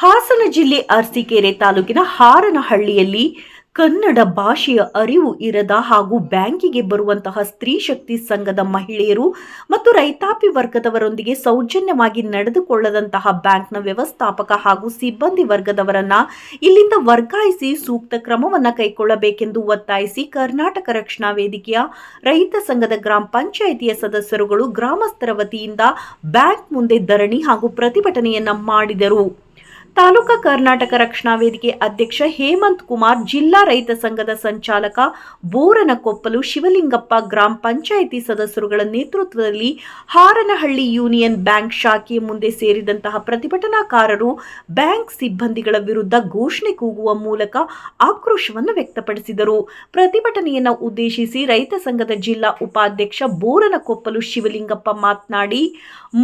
ಹಾಸನ ಜಿಲ್ಲೆ ಅರಸಿಕೆರೆ ತಾಲೂಕಿನ ಹಾರನಹಳ್ಳಿಯಲ್ಲಿ ಕನ್ನಡ ಭಾಷೆಯ ಅರಿವು ಇರದ ಹಾಗೂ ಬ್ಯಾಂಕಿಗೆ ಬರುವಂತಹ ಸ್ತ್ರೀ ಶಕ್ತಿ ಸಂಘದ ಮಹಿಳೆಯರು ಮತ್ತು ರೈತಾಪಿ ವರ್ಗದವರೊಂದಿಗೆ ಸೌಜನ್ಯವಾಗಿ ನಡೆದುಕೊಳ್ಳದಂತಹ ಬ್ಯಾಂಕ್ನ ವ್ಯವಸ್ಥಾಪಕ ಹಾಗೂ ಸಿಬ್ಬಂದಿ ವರ್ಗದವರನ್ನ ಇಲ್ಲಿಂದ ವರ್ಗಾಯಿಸಿ ಸೂಕ್ತ ಕ್ರಮವನ್ನು ಕೈಗೊಳ್ಳಬೇಕೆಂದು ಒತ್ತಾಯಿಸಿ ಕರ್ನಾಟಕ ರಕ್ಷಣಾ ವೇದಿಕೆಯ ರೈತ ಸಂಘದ ಗ್ರಾಮ ಪಂಚಾಯಿತಿಯ ಸದಸ್ಯರುಗಳು ಗ್ರಾಮಸ್ಥರ ವತಿಯಿಂದ ಬ್ಯಾಂಕ್ ಮುಂದೆ ಧರಣಿ ಹಾಗೂ ಪ್ರತಿಭಟನೆಯನ್ನ ಮಾಡಿದರು. ತಾಲೂಕಾ ಕರ್ನಾಟಕ ರಕ್ಷಣಾ ವೇದಿಕೆ ಅಧ್ಯಕ್ಷ ಹೇಮಂತ್ ಕುಮಾರ್ ಜಿಲ್ಲಾ ರೈತ ಸಂಘದ ಸಂಚಾಲಕ ಬೋರನಕೊಪ್ಪಲು ಶಿವಲಿಂಗಪ್ಪ ಗ್ರಾಮ ಪಂಚಾಯಿತಿ ಸದಸ್ಯರುಗಳ ನೇತೃತ್ವದಲ್ಲಿ ಹಾರನಹಳ್ಳಿ ಯೂನಿಯನ್ ಬ್ಯಾಂಕ್ ಶಾಖೆಯ ಮುಂದೆ ಸೇರಿದಂತಹ ಪ್ರತಿಭಟನಾಕಾರರು ಬ್ಯಾಂಕ್ ಸಿಬ್ಬಂದಿಗಳ ವಿರುದ್ಧ ಘೋಷಣೆ ಕೂಗುವ ಮೂಲಕ ಆಕ್ರೋಶವನ್ನು ವ್ಯಕ್ತಪಡಿಸಿದರು. ಪ್ರತಿಭಟನೆಯನ್ನು ಉದ್ದೇಶಿಸಿ ರೈತ ಸಂಘದ ಜಿಲ್ಲಾ ಉಪಾಧ್ಯಕ್ಷ ಬೋರನಕೊಪ್ಪಲು ಶಿವಲಿಂಗಪ್ಪ ಮಾತನಾಡಿ,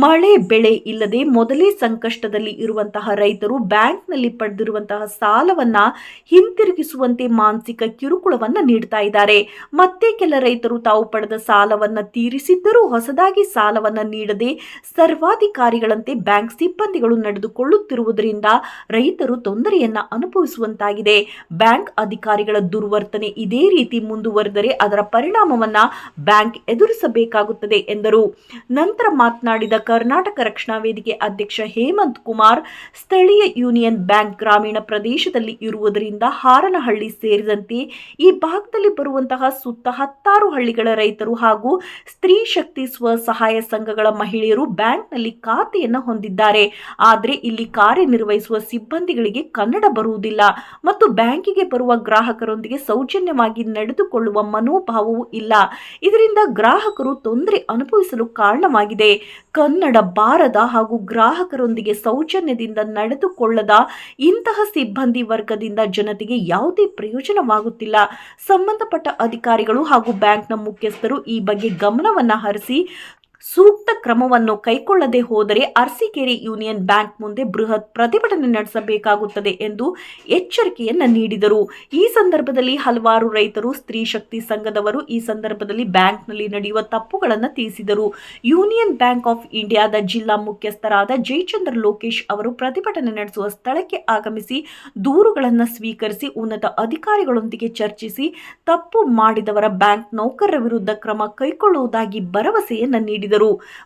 ಮಳೆ, ಬೆಳೆ ಇಲ್ಲದೆ ಮೊದಲೇ ಸಂಕಷ್ಟದಲ್ಲಿ ಇರುವಂತಹ ರೈತರು ಬ್ಯಾಂಕ್ನಲ್ಲಿ ಪಡೆದಿರುವಂತಹ ಸಾಲವನ್ನ ಹಿಂತಿರುಗಿಸುವಂತೆ ಮಾನಸಿಕ ಕಿರುಕುಳವನ್ನ ನೀಡ್ತಾ ಇದ್ದಾರೆ. ಮತ್ತೆ ಕೆಲ ರೈತರು ತಾವು ಪಡೆದ ಸಾಲವನ್ನ ತೀರಿಸಿದ್ದರೂ ಹೊಸದಾಗಿ ಸಾಲವನ್ನ ನೀಡದೆ ಸರ್ವಾಧಿಕಾರಿಗಳಂತೆ ಬ್ಯಾಂಕ್ ಸಿಬ್ಬಂದಿಗಳು ನಡೆದುಕೊಳ್ಳುತ್ತಿರುವುದರಿಂದ ರೈತರು ತೊಂದರೆಯನ್ನ ಅನುಭವಿಸುವಂತಾಗಿದೆ. ಬ್ಯಾಂಕ್ ಅಧಿಕಾರಿಗಳ ದುರ್ವರ್ತನೆ ಇದೇ ರೀತಿ ಮುಂದುವರೆದರೆ ಅದರ ಪರಿಣಾಮವನ್ನ ಬ್ಯಾಂಕ್ ಎದುರಿಸಬೇಕಾಗುತ್ತದೆ ಎಂದರು. ನಂತರ ಮಾತನಾಡಿದ ಕರ್ನಾಟಕ ರಕ್ಷಣಾ ವೇದಿಕೆ ಅಧ್ಯಕ್ಷ ಹೇಮಂತ್ ಕುಮಾರ್, ಸ್ಥಳೀಯ ಯೂನಿಯನ್ ಬ್ಯಾಂಕ್ ಗ್ರಾಮೀಣ ಪ್ರದೇಶದಲ್ಲಿ ಇರುವುದರಿಂದ ಹಾರನಹಳ್ಳಿ ಸೇರಿದಂತೆ ಈ ಭಾಗದಲ್ಲಿ ಬರುವಂತಹ ಸುತ್ತ ಹತ್ತಾರು ಹಳ್ಳಿಗಳ ರೈತರು ಹಾಗೂ ಸ್ತ್ರೀ ಶಕ್ತಿ ಸ್ವಸಹಾಯ ಸಂಘಗಳ ಮಹಿಳೆಯರು ಬ್ಯಾಂಕ್ನಲ್ಲಿ ಖಾತೆಯನ್ನು ಹೊಂದಿದ್ದಾರೆ. ಆದರೆ ಇಲ್ಲಿ ಕಾರ್ಯನಿರ್ವಹಿಸುವ ಸಿಬ್ಬಂದಿಗಳಿಗೆ ಕನ್ನಡ ಬರುವುದಿಲ್ಲ ಮತ್ತು ಬ್ಯಾಂಕಿಗೆ ಬರುವ ಗ್ರಾಹಕರೊಂದಿಗೆ ಸೌಜನ್ಯವಾಗಿ ನಡೆದುಕೊಳ್ಳುವ ಮನೋಭಾವವೂ ಇಲ್ಲ. ಇದರಿಂದ ಗ್ರಾಹಕರು ತೊಂದರೆ ಅನುಭವಿಸಲು ಕಾರಣವಾಗಿದೆ. ಕನ್ನಡ ಬಾರದ ಹಾಗೂ ಗ್ರಾಹಕರೊಂದಿಗೆ ಸೌಜನ್ಯದಿಂದ ನಡೆದುಕೊಳ್ಳದ ಇಂತಹ ಸಿಬ್ಬಂದಿ ವರ್ಗದಿಂದ ಜನತೆಗೆ ಯಾವುದೇ ಪ್ರಯೋಜನವಾಗುತ್ತಿಲ್ಲ. ಸಂಬಂಧಪಟ್ಟ ಅಧಿಕಾರಿಗಳು ಹಾಗೂ ಬ್ಯಾಂಕ್ನ ಮುಖ್ಯಸ್ಥರು ಈ ಬಗ್ಗೆ ಗಮನವನ್ನು ಹರಿಸಿ ಸೂಕ್ತ ಕ್ರಮವನ್ನು ಕೈಗೊಳ್ಳದೆ ಹೋದರೆ ಅರಸೀಕೆರೆ ಯೂನಿಯನ್ ಬ್ಯಾಂಕ್ ಮುಂದೆ ಬೃಹತ್ ಪ್ರತಿಭಟನೆ ನಡೆಸಬೇಕಾಗುತ್ತದೆ ಎಂದು ಎಚ್ಚರಿಕೆಯನ್ನ ನೀಡಿದರು. ಈ ಸಂದರ್ಭದಲ್ಲಿ ಹಲವಾರು ರೈತರು, ಸ್ತ್ರೀ ಶಕ್ತಿ ಸಂಘದವರು ಈ ಸಂದರ್ಭದಲ್ಲಿ ಬ್ಯಾಂಕ್ನಲ್ಲಿ ನಡೆಯುವ ತಪ್ಪುಗಳನ್ನು ತಿಳಿಸಿದರು. ಯೂನಿಯನ್ ಬ್ಯಾಂಕ್ ಆಫ್ ಇಂಡಿಯಾದ ಜಿಲ್ಲಾ ಮುಖ್ಯಸ್ಥರಾದ ಜಯಚಂದ್ರ ಲೋಕೇಶ್ ಅವರು ಪ್ರತಿಭಟನೆ ನಡೆಸುವ ಸ್ಥಳಕ್ಕೆ ಆಗಮಿಸಿ ದೂರುಗಳನ್ನು ಸ್ವೀಕರಿಸಿ ಉನ್ನತ ಅಧಿಕಾರಿಗಳೊಂದಿಗೆ ಚರ್ಚಿಸಿ ತಪ್ಪು ಮಾಡಿದವರ ಬ್ಯಾಂಕ್ ನೌಕರರ ವಿರುದ್ಧ ಕ್ರಮ ಕೈಗೊಳ್ಳುವುದಾಗಿ ಭರವಸೆಯನ್ನು ನೀಡಿದರು.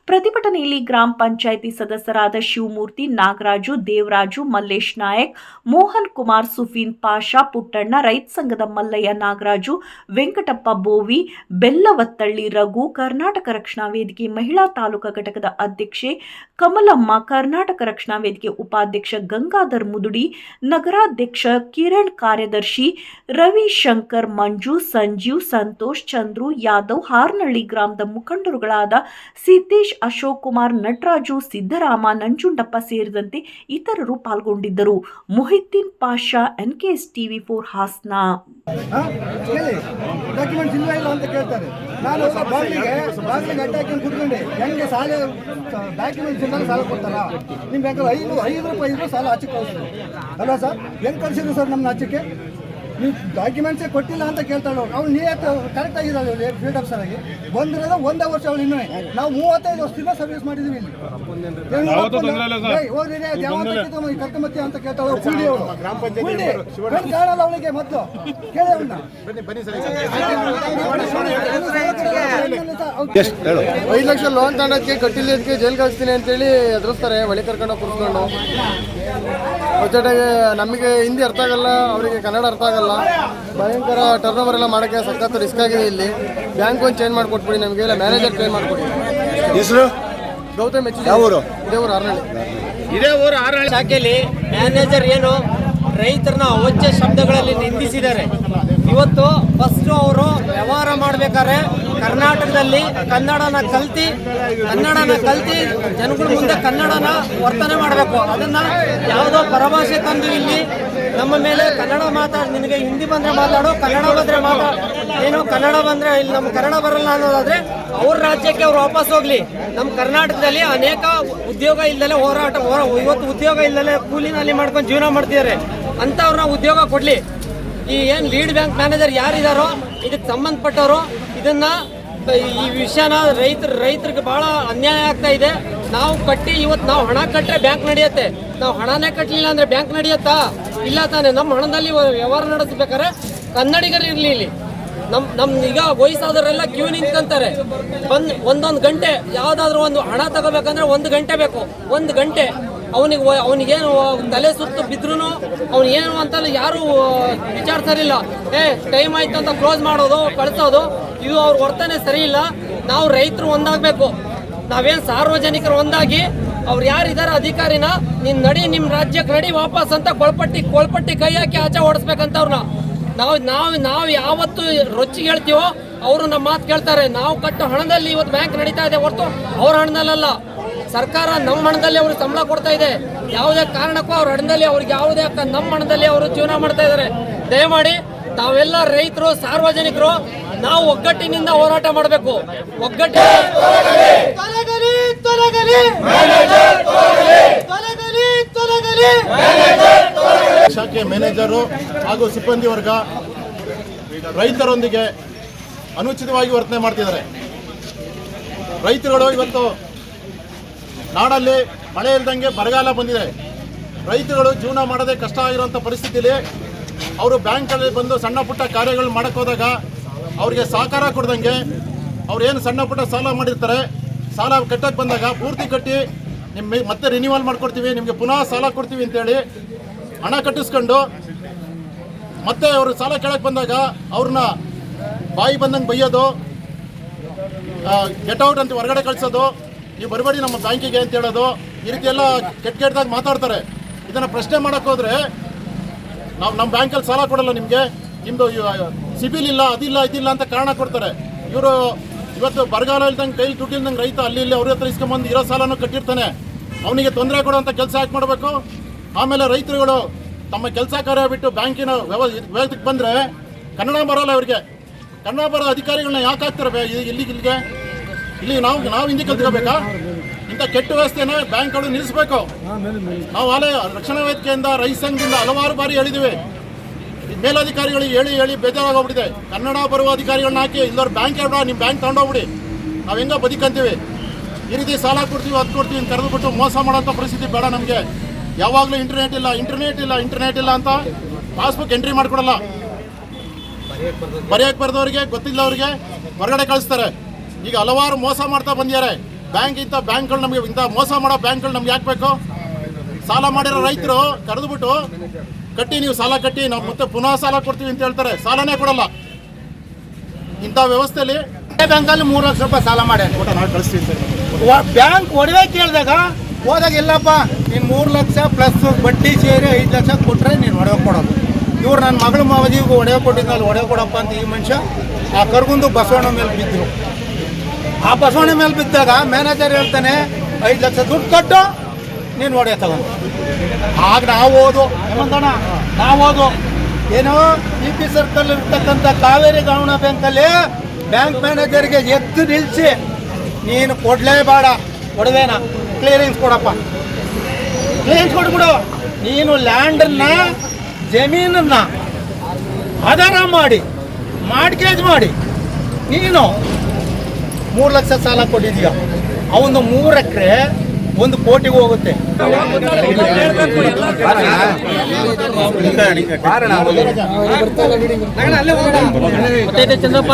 ಪ್ರತಿಭಟನೆಯಲ್ಲಿ ಗ್ರಾಮ ಪಂಚಾಯಿತಿ ಸದಸ್ಯರಾದ ಶಿವಮೂರ್ತಿ, ನಾಗರಾಜು, ದೇವರಾಜು, ಮಲ್ಲೇಶ್ ನಾಯಕ್, ಮೋಹನ್ ಕುಮಾರ್, ಸುಫೀನ್ ಪಾಷಾ, ಪುಟ್ಟಣ್ಣ, ರೈತ ಸಂಘದ ಮಲ್ಲಯ್ಯ ನಾಗರಾಜು, ವೆಂಕಟಪ್ಪ ಬೋವಿ, ಬೆಲ್ಲವತ್ತಳ್ಳಿ ರಘು, ಕರ್ನಾಟಕ ರಕ್ಷಣಾ ವೇದಿಕೆ ಮಹಿಳಾ ತಾಲೂಕಾ ಘಟಕದ ಅಧ್ಯಕ್ಷೆ ಕಮಲಮ್ಮ, ಕರ್ನಾಟಕ ರಕ್ಷಣಾ ವೇದಿಕೆ ಉಪಾಧ್ಯಕ್ಷ ಗಂಗಾಧರ್ ಮುದುಡಿ, ನಗರಾಧ್ಯಕ್ಷ ಕಿರಣ್ ಕಾರ್ಯದರ್ಶಿ ರವಿಶಂಕರ್ ಮಂಜು, ಸಂಜೀವ್ ಸಂತೋಷ್, ಚಂದ್ರು ಯಾದವ್, ಹಾರ್ನಳ್ಳಿ ಗ್ರಾಮದ ಮುಖಂಡರುಗಳಾದ ಸಿದ್ದೇಶ್, ಅಶೋಕ್ ಕುಮಾರ್, ನಟರಾಜು, ಸಿದ್ದರಾಮ, ನಂಜುಂಡಪ್ಪ ಸೇರಿದಂತೆ ಇತರರು ಪಾಲ್ಗೊಂಡಿದ್ದರು. Mohiddin Pasha NKS TV four Hassan. ಬ್ಯಾಂಕಲ್ಲಿ ಐದು ಐದು ರೂಪಾಯಿ ಸಾಲ ಹಚ್ಚಿ ಕಳಿಸ್ತಾರೆ. ಅಲ್ಲ ಸರ್? ಹೆಂಗ್ ಕಳಿಸಿದ್ರು ಸರ್ ನಮ್ಮ ಆಚೆಗೆ? ನೀವು ಡಾಕ್ಯುಮೆಂಟ್ಸೇ ಕೊಟ್ಟಿಲ್ಲ ಅಂತ ಕೇಳ್ತಾಳೆ ಅವ್ಳು ನಿಯತ್ತು ಕರೆಕ್ಟ್ ಆಗಿದ್ದಾಳೆ ಅವಳು ಫೀಲ್ಡ್ ಆಫೀಸರ್ ಆಗಿ ಬಂದಿರೋದು ಒಂದೇ ವರ್ಷ ಅವಳು ಇನ್ನೂ ನಾವು ಮೂವತ್ತೈದು ವರ್ಷದಿಂದ ಸರ್ವಿಸ್ ಮಾಡಿದ್ದೀವಿ ಇಲ್ಲಿ ಹೋಗ್ರಿ ಕರ್ಕೊಂಬತ್ತೀಯ ಅಂತ ಕೇಳ್ತಾಳೆ ಅವ್ಳು ಅವಳು. ಕಣ್ ಕಾಣಲ್ಲ ಅವಳಿಗೆ ಮೊದಲು ಕೇಳಿ ಅವಳನ್ನ ಐದು ಲಕ್ಷ ಲೋನ್ ತಾಣಕ್ಕೆ ಕಟ್ಟಿಲ್ಲ ಇದಕ್ಕೆ ಜೈಲ್ ಕಳಿಸ್ತೀನಿ ಅಂತೇಳಿ ಎದುರಿಸ್ತಾರೆ ಒಳ್ಳೆ ಕರ್ಕೊಂಡು ಕೂರಿಸ್ಕೊಂಡು ಜೊತೆಗೆ ನಮಗೆ ಹಿಂದಿ ಅರ್ಥ ಆಗಲ್ಲ ಅವರಿಗೆ ಕನ್ನಡ ಅರ್ಥ ಆಗಲ್ಲ. ಭಯಂಕರ ಟರ್ನ್ ಓವರ್ ಎಲ್ಲ ಮಾಡೋಕ್ಕೆ ಸಖತ್ ರಿಸ್ಕ್ ಆಗಿದೆ ಇಲ್ಲಿ. ಬ್ಯಾಂಕ್ ಒಂದು ಚೇಂಜ್ ಮಾಡಿಕೊಟ್ಬಿಡಿ ನಮಗೆ ಇಲ್ಲ ಮ್ಯಾನೇಜರ್ ಚೇಂಜ್ ಮಾಡಿಕೊಡಿ. ಹೆಸರು? ಗೌತಮ್ ಹೆಚ್ಚು ಯಾವ ಊರು? ಇದೇ ಊರು ಹರನಹಳ್ಳಿ ಇದೇ ಊರು ಆರಳಿ ಶಾಖೆಯಲ್ಲಿ ಮ್ಯಾನೇಜರ್ ಏನು ರೈತರನ್ನ ಅವಾಚ್ಯ ಶಬ್ದಗಳಲ್ಲಿ ನಿಂದಿಸಿದ್ದಾರೆ. ಇವತ್ತು ಫಸ್ಟು ಅವರು ವ್ಯವಹಾರ ಮಾಡ್ಬೇಕಾದ್ರೆ ಕರ್ನಾಟಕದಲ್ಲಿ ಕನ್ನಡನ ಕಲ್ತಿ ಕನ್ನಡನ ಕಲ್ತಿ ಜನಗಳ ಮುಂದೆ ಕನ್ನಡನ ವರ್ತನೆ ಮಾಡಬೇಕು. ಅದನ್ನ ಯಾವುದೋ ಪರಭಾಷೆ ತಂದು ಇಲ್ಲಿ ನಮ್ಮ ಮೇಲೆ ಕನ್ನಡ ಮಾತಾಡಿ ನಿನಗೆ ಹಿಂದಿ ಬಂದ್ರೆ ಮಾತಾಡು, ಕನ್ನಡ ಬಂದ್ರೆ ಮಾತಾಡ ಏನು ಕನ್ನಡ ಬಂದ್ರೆ ಇಲ್ಲಿ ನಮ್ಮ ಕನ್ನಡ ಬರಲ್ಲ ಅನ್ನೋದಾದ್ರೆ ಅವ್ರ ರಾಜ್ಯಕ್ಕೆ ಅವ್ರು ವಾಪಸ್ ಹೋಗ್ಲಿ. ನಮ್ಮ ಕರ್ನಾಟಕದಲ್ಲಿ ಅನೇಕ ಉದ್ಯೋಗ ಇಲ್ಲದೆ ಹೋರಾಟ ಹೋರ- ಇವತ್ತು ಉದ್ಯೋಗ ಇಲ್ಲದೆ ಕೂಲಿನಲ್ಲಿ ಮಾಡ್ಕೊಂಡು ಜೀವನ ಮಾಡ್ತಿದ್ದಾರೆ. ಅಂತವ್ರನ್ನ ಉದ್ಯೋಗ ಕೊಡ್ಲಿ. ಈ ಏನ್ ಲೀಡ್ ಬ್ಯಾಂಕ್ ಮ್ಯಾನೇಜರ್ ಯಾರಿದಾರೋ, ಇದಕ್ಕೆ ಸಂಬಂಧಪಟ್ಟವರು ಇದನ್ನ ಈ ವಿಷಯನ ರೈತರ ರೈತರಿಗೆ ಬಹಳ ಅನ್ಯಾಯ ಆಗ್ತಾ ಇದೆ. ನಾವು ಕಟ್ಟಿ ಇವತ್ತು ನಾವು ಹಣ ಕಟ್ಟರೆ ಬ್ಯಾಂಕ್ ನಡೆಯುತ್ತೆ. ನಾವು ಹಣನೇ ಕಟ್ಟಲಿಲ್ಲ ಅಂದ್ರೆ ಬ್ಯಾಂಕ್ ನಡೆಯುತ್ತಾ? ಇಲ್ಲ ತಾನೆ. ನಮ್ಮ ಹಣದಲ್ಲಿ ವ್ಯವಹಾರ ನಡೆಸ್ಬೇಕಾದ್ರೆ ಕನ್ನಡಿಗರು ಇರಲಿ ಇಲ್ಲಿ. ನಮ್ ನಮ್ ಈಗ ವಯಸ್ಸಾದವರೆಲ್ಲ ಕ್ಯೂ ನಿಂತ್ಕೊಂತಾರೆ. ಬಂದ್ ಒಂದೊಂದು ಗಂಟೆ ಯಾವ್ದಾದ್ರು ಒಂದು ಹಣ ತಗೋಬೇಕಂದ್ರೆ ಒಂದು ಗಂಟೆ ಬೇಕು. ಒಂದು ಗಂಟೆ. ಅವನಿಗೆ ಅವನಿಗೇನು ತಲೆ ಸುತ್ತು ಬಿದ್ರು ಏನು ಅಂತ ಯಾರು ವಿಚಾರಿಸಲಿಲ್ಲ. ಏ, ಟೈಮ್ ಆಯ್ತು ಅಂತ ಕ್ಲೋಸ್ ಮಾಡೋದು, ಕಳಿಸೋದು. ಇದು ಅವ್ರ ವರ್ತನೆ ಸರಿ ಇಲ್ಲ. ನಾವು ರೈತರು ಒಂದಾಗಬೇಕು. ನಾವೇನು ಸಾರ್ವಜನಿಕರು ಒಂದಾಗಿ ಅವ್ರು ಯಾರಿದ್ದಾರೆ ಅಧಿಕಾರಿನ ನಿಮ್ಮ ನಡಿ ನಿಮ್ಮ ರಾಜ್ಯಕ್ಕೆ ನಡಿ ವಾಪಸ್ ಅಂತ ಕೊಳ್ಪಟ್ಟಿ ಕೊಳ್ಪಟ್ಟಿ ಕೈ ಹಾಕಿ ಆಚೆ ಓಡಿಸ್ಬೇಕಂತ ಅವ್ರನ್ನ ನಾವು ನಾವು ನಾವು ಯಾವತ್ತು ರೊಚ್ಚಿಗೆ ಹೇಳ್ತೀವೋ ಅವರು ನಮ್ಮ ಮಾತು ಕೇಳ್ತಾರೆ. ನಾವು ಕಟ್ಟೋ ಹಣದಲ್ಲಿ ಇವತ್ತು ಬ್ಯಾಂಕ್ ನಡೀತಾ ಇದೆ ಹೊರತು ಅವ್ರ ಹಣದಲ್ಲಲ್ಲ. ಸರ್ಕಾರ ನಮ್ಮ ಹಣದಲ್ಲಿ ಅವ್ರಿಗೆ ಸಂಬಳ ಕೊಡ್ತಾ ಇದೆ. ಯಾವುದೇ ಕಾರಣಕ್ಕೂ ಅವ್ರ ಹಣದಲ್ಲಿ ಅವ್ರಿಗೆ ಯಾವುದೇ ನಮ್ಮ ಹಣದಲ್ಲಿ ಅವರು ಜೀವನ ಮಾಡ್ತಾ ಇದ್ದಾರೆ ದಯಮಾಡಿ ತಾವೆಲ್ಲ ರೈತರು, ಸಾರ್ವಜನಿಕರು ನಾವು ಒಗ್ಗಟ್ಟಿನಿಂದ ಹೋರಾಟ ಮಾಡಬೇಕು. ಒಗ್ಗಟ್ಟು ತೊಲಗಲಿ ತೊಲಗಲಿ. ತೊಲಗಲಿ ತೊಲಗಲಿ. ಶಾಖೆ ಮ್ಯಾನೇಜರು ಹಾಗೂ ಸಿಬ್ಬಂದಿ ವರ್ಗ ರೈತರೊಂದಿಗೆ ಅನುಚಿತವಾಗಿ ವರ್ತನೆ ಮಾಡ್ತಿದ್ದಾರೆ. ರೈತರುಗಳು ಇವತ್ತು ನಾಡಲ್ಲಿ ಮಳೆ ಇಲ್ದಂಗೆ ಬರಗಾಲ ಬಂದಿದೆ. ರೈತರುಗಳು ಜೀವನ ಮಾಡೋದೇ ಕಷ್ಟ ಆಗಿರುವಂಥ ಪರಿಸ್ಥಿತಿಯಲ್ಲಿ ಅವರು ಬ್ಯಾಂಕಲ್ಲಿ ಬಂದು ಸಣ್ಣ ಪುಟ್ಟ ಕಾರ್ಯಗಳು ಮಾಡೋಕ್ಕೋದಾಗ ಹೋದಾಗ ಅವ್ರಿಗೆ ಸಹಕಾರ ಕೊಡ್ದಂಗೆ ಅವ್ರು ಏನು ಸಣ್ಣ ಪುಟ್ಟ ಸಾಲ ಮಾಡಿರ್ತಾರೆ, ಸಾಲ ಕಟ್ಟಕ್ಕೆ ಬಂದಾಗ ಪೂರ್ತಿ ಕಟ್ಟಿ ನಿಮ್ಮ ಮತ್ತೆ ರಿನ್ಯೂವಲ್ ಮಾಡ್ಕೊಡ್ತೀವಿ, ನಿಮಗೆ ಪುನಃ ಸಾಲ ಕೊಡ್ತೀವಿ ಅಂತೇಳಿ ಹಣ ಕಟ್ಟಿಸ್ಕೊಂಡು ಮತ್ತೆ ಅವರು ಸಾಲ ಕೇಳಕ್ಕೆ ಬಂದಾಗ ಅವ್ರನ್ನ ಬಾಯಿ ಬಂದಂಗೆ ಬೈಯೋದು ಔಟ್ ಅಂತ ಹೊರಗಡೆ ಕಳಿಸೋದು, ನೀವು ಬರಬೇಡಿ ನಮ್ಮ ಬ್ಯಾಂಕಿಗೆ ಅಂತ ಹೇಳೋದು, ಈ ರೀತಿ ಎಲ್ಲ ಕೆಟ್ಟ ಕೆಟ್ಟದಾಗ ಮಾತಾಡ್ತಾರೆ. ಇದನ್ನು ಪ್ರಶ್ನೆ ಮಾಡೋಕ್ಕೋದ್ರೆ ನಾವು ನಮ್ಮ ಬ್ಯಾಂಕಲ್ಲಿ ಸಾಲ ಕೊಡಲ್ಲ ನಿಮಗೆ ನಿಮ್ಮದು ಸಿಬಿಲ್ ಇಲ್ಲ ಅದಿಲ್ಲ ಇದಿಲ್ಲ ಅಂತ ಕಾರಣ ಕೊಡ್ತಾರೆ. ಇವರು ಇವತ್ತು ಬರಗಾಲ ಇಲ್ದಂಗೆ ಕೈಲಿ ದುಡ್ಡು ಇಲ್ದಂಗೆ ರೈತ ಅಲ್ಲಿ ಇಲ್ಲಿ ಅವ್ರ ಹತ್ರ ಇಸ್ಕೊಂಬಂದು ಇರೋ ಸಾಲನೂ ಕಟ್ಟಿರ್ತಾನೆ. ಅವನಿಗೆ ತೊಂದರೆ ಕೊಡುವಂಥ ಕೆಲಸ ಯಾಕೆ ಮಾಡಬೇಕು? ಆಮೇಲೆ ರೈತರುಗಳು ತಮ್ಮ ಕೆಲಸ ಕಾರ್ಯ ಬಿಟ್ಟು ಬ್ಯಾಂಕಿನ ವ್ಯವ ವ್ಯವಸ್ಥೆಗೆ ಬಂದರೆ ಕನ್ನಡ ಬರೋಲ್ಲ ಅವರಿಗೆ ಕನ್ನಡ ಬರೋ ಅಧಿಕಾರಿಗಳನ್ನ ಯಾಕೆ ಹಾಕ್ತಾರೆ ಇಲ್ಲಿ ಇಲ್ಲಿಗೆ ಇಲ್ಲಿಗೆ? ಇಲ್ಲಿ ನಾವು ನಾವು ಹಿಂದಿ ಕಲ್ತ್ಕೋಬೇಕಾ? ಇಂಥ ಕೆಟ್ಟ ವ್ಯವಸ್ಥೆನ ಬ್ಯಾಂಕ್ಗಳು ನಿಲ್ಲಿಸಬೇಕು. ನಾವು ಅಲೆ ರಕ್ಷಣಾ ವೇದಿಕೆಯಿಂದ ರೈತ ಸಂಘದಿಂದ ಹಲವಾರು ಬಾರಿ ಹೇಳಿದ್ದೀವಿ ಮೇಲಧಿಕಾರಿಗಳಿಗೆ ಹೇಳಿ ಹೇಳಿ ಬೇಜಾರಾಗೋಗ್ಬಿಟ್ಟಿದೆ. ಕನ್ನಡ ಬರುವ ಅಧಿಕಾರಿಗಳನ್ನ ಹಾಕಿ ಇಲ್ಲವ್ರು ಬ್ಯಾಂಕ್ ಹೇಳ್ಬೇಡ ನಿಮ್ಮ ಬ್ಯಾಂಕ್ ತಗೊಂಡೋಗ್ಬಿಡಿ. ನಾವು ಹೆಂಗೋ ಬದುಕಂತೀವಿ. ಈ ರೀತಿ ಸಾಲ ಕೊಡ್ತೀವಿ, ಅದು ಕೊಡ್ತೀವಿ ಕರೆದುಬಿಟ್ಟು ಮೋಸ ಮಾಡೋಂಥ ಪರಿಸ್ಥಿತಿ ಬೇಡ ನಮಗೆ. ಯಾವಾಗಲೂ ಇಂಟರ್ನೆಟ್ ಇಲ್ಲ ಇಂಟರ್ನೆಟ್ ಇಲ್ಲ ಇಂಟರ್ನೆಟ್ ಇಲ್ಲ ಅಂತ ಪಾಸ್ಬುಕ್ ಎಂಟ್ರಿ ಮಾಡಿಕೊಡಲ್ಲ. ಬರೆಯಕ್ಕೆ ಬರೆದವ್ರಿಗೆ, ಗೊತ್ತಿಲ್ಲವ್ರಿಗೆ ಹೊರಗಡೆ ಕಳಿಸ್ತಾರೆ. ಈಗ ಹಲವಾರು ಮೋಸ ಮಾಡ್ತಾ ಬಂದಿದ್ದಾರೆ. ಬ್ಯಾಂಕ್ ಇಂಥ ಬ್ಯಾಂಕ್ಗಳು ನಮಗೆ ಇಂಥ ಮೋಸ ಮಾಡೋ ಬ್ಯಾಂಕ್ಗಳು ನಮ್ಗೆ ಯಾಕೆ ಬೇಕು? ಸಾಲ ಮಾಡಿರೋ ರೈತರು ಕರೆದುಬಿಟ್ಟು ಕಟ್ಟಿ ನೀವು ಸಾಲ ಕಟ್ಟಿ ನಾವು ಮತ್ತೆ ಪುನಃ ಸಾಲ ಕೊಡ್ತೀವಿ ಅಂತ ಹೇಳ್ತಾರೆ. ಸಾಲನೇ ಕೊಡಲ್ಲ. ಇಂಥ ವ್ಯವಸ್ಥೆಯಲ್ಲಿ ಬ್ಯಾಂಕಲ್ಲಿ ಮೂರು ಲಕ್ಷ ರೂಪಾಯಿ ಸಾಲ ಮಾಡಿ ಕಳಿಸ್ತೀವಿ ಸರ್ ಬ್ಯಾಂಕ್ ಒಡವೆ ಕೇಳಿದಾಗ ಹೋದಾಗ ಇಲ್ಲಪ್ಪ ನೀನು ಮೂರು ಲಕ್ಷ ಪ್ಲಸ್ ಬಡ್ಡಿ ಸೇರಿ ಐದು ಲಕ್ಷ ಕೊಟ್ಟರೆ ನೀನು ಒಡವೆ ಕೊಡೋದು. ಇವ್ರು ನನ್ನ ಮಗಳ ಮಾವದಿಗೂ ಒಡವೆ ಕೊಟ್ಟಿದ್ದಲ್ಲಿ ಒಡವೆ ಕೊಡಪ್ಪ ಅಂತ ಈ ಮನುಷ್ಯ ಆ ಕರ್ಗುಂದು ಬಸವಣ್ಣ ಮೇಲೆ ಬಿದ್ದರು. ಆ ಬಸವಣ್ಣ ಮೇಲೆ ಬಿದ್ದಾಗ ಮ್ಯಾನೇಜರ್ ಹೇಳ್ತಾನೆ ಐದು ಲಕ್ಷ ದುಡ್ಡು ಕೊಟ್ಟು ನೀನು ಒಡೆ ತಗೊಂಡು. ಆಗ ನಾವು ಓದು. ನಾವು ಓದು. ಏನು? ಇ ಪಿ ಸರ್ಕಲ್ ಇರ್ತಕ್ಕಂಥ ಕಾವೇರಿ ಗ್ರಾಮೀಣ ಬ್ಯಾಂಕಲ್ಲಿ ಬ್ಯಾಂಕ್ ಮ್ಯಾನೇಜರ್ಗೆ ಎದ್ದು ನಿಲ್ಲಿಸಿ ನೀನು ಕೊಡಲೇಬೇಡ. ಕೊಡವೇನ? ಕ್ಲಿಯರೆನ್ಸ್ ಕೊಡಪ್ಪ. ಕ್ಲಿಯರೆನ್ಸ್ ಕೊಟ್ಬಿಡು ನೀನು ಲ್ಯಾಂಡನ್ನ, ಜಮೀನನ್ನ ಆಧಾರ ಮಾಡಿ ಮಾಡ್ಕೇಜ್ ಮಾಡಿ ನೀನು ಮೂರು ಲಕ್ಷ ಸಾಲ ಕೊಟ್ಟಿದೀಯ ಅವನು ಮೂರು ಎಕರೆ ಒಂದು ಕೋಟಿಗೆ ಹೋಗುತ್ತೆ. ಚಂದ್ರಪ್ಪ?